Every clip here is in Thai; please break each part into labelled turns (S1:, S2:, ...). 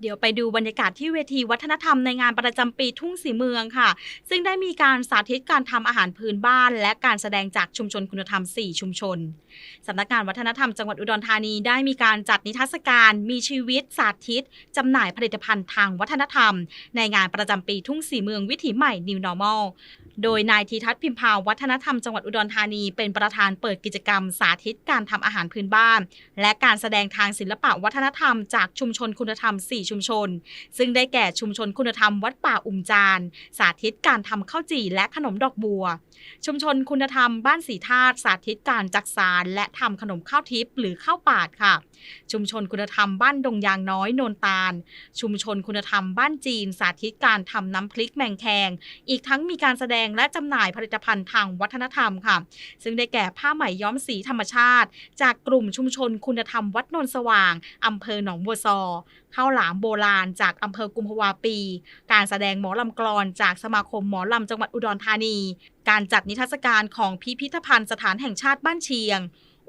S1: เดี๋ยวไปดูบรรยากาศที่เวทีวัฒนธรรมในงานประจำปีทุ่งสีเมืองค่ะ ซึ่งได้มีการสาธิตการทำอาหารพื้นบ้าน และการแสดงจากชุมชนคุณธรรม 4 ชุมชนสำนักงานวัฒนธรรมจังหวัดอุดรธานีได้มีการจัดนิทรรศการ มีชีวิตสาธิตจำหน่ายผลิตภัณฑ์ทางวัฒนธรรม ในงานประจำปีทุ่งสีเมืองวิถีใหม่ New Normal โดยนายทีทัศน์พิมพาวัฒนธรรมจังหวัดอุดรธานีเป็นประธานเปิดกิจกรรมสาธิตการทำอาหารพื้นบ้าน และการแสดงทางศิลปะวัฒนธรรมจากชุมชนคุณธรรม 4ชุมชน ซึ่งได้แก่ชุมชนคุณธรรมวัดป่าอุ่มจาน สาธิตการทำข้าวจี่และขนมดอกบัว ชุมชนคุณธรรมบ้านสีธาตุสาธิตการจักสารและทำขนมข้าวทิพย์หรือข้าวปาดค่ะ ชุมชนคุณธรรมบ้านดงยางน้อยโนนตาล ชุมชนคุณธรรมบ้านจีน สาธิตการทำน้ำพริกแมงแคง อีกทั้งมีการแสดงและจำหน่ายผลิตภัณฑ์ทางวัฒนธรรมค่ะ ซึ่งได้แก่ผ้าไหมย้อมสีธรรมชาติ จากกลุ่มชุมชนคุณธรรมวัดนนสว่างอำเภอหนองบัวซอข้าวหลามโบราณ จากอำเภอกุมภาวาปี การแสดงหมอลำกรอน จากสมาคมหมอลำจังหวัดอุดรธานี การจัดนิทรรศการของพิพิธภัณฑ์สถานแห่งชาติบ้านเชียง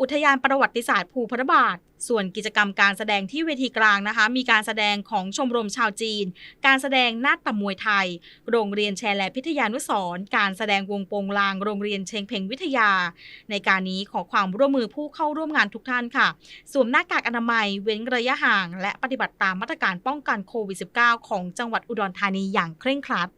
S1: อุทยานประวัติศาสตร์ภูพระบาท ส่วนกิจกรรมการแสดงที่เวทีกลางนะคะ มีการแสดงของชมรมชาวจีน การแสดงนาฏตมวยไทย โรงเรียนแชร์แลพิทยานุสรการแสดงวงโปงลาง โรงเรียนเชงเพ็งวิทยา ในการนี้ขอความร่วมมือผู้เข้าร่วมงานทุกท่านค่ะ สวมหน้ากากอนามัย เว้นระยะห่าง และปฏิบัติตามมาตรการป้องกันโควิด -19 ของจังหวัดอุดรธานีอย่างเคร่งครัด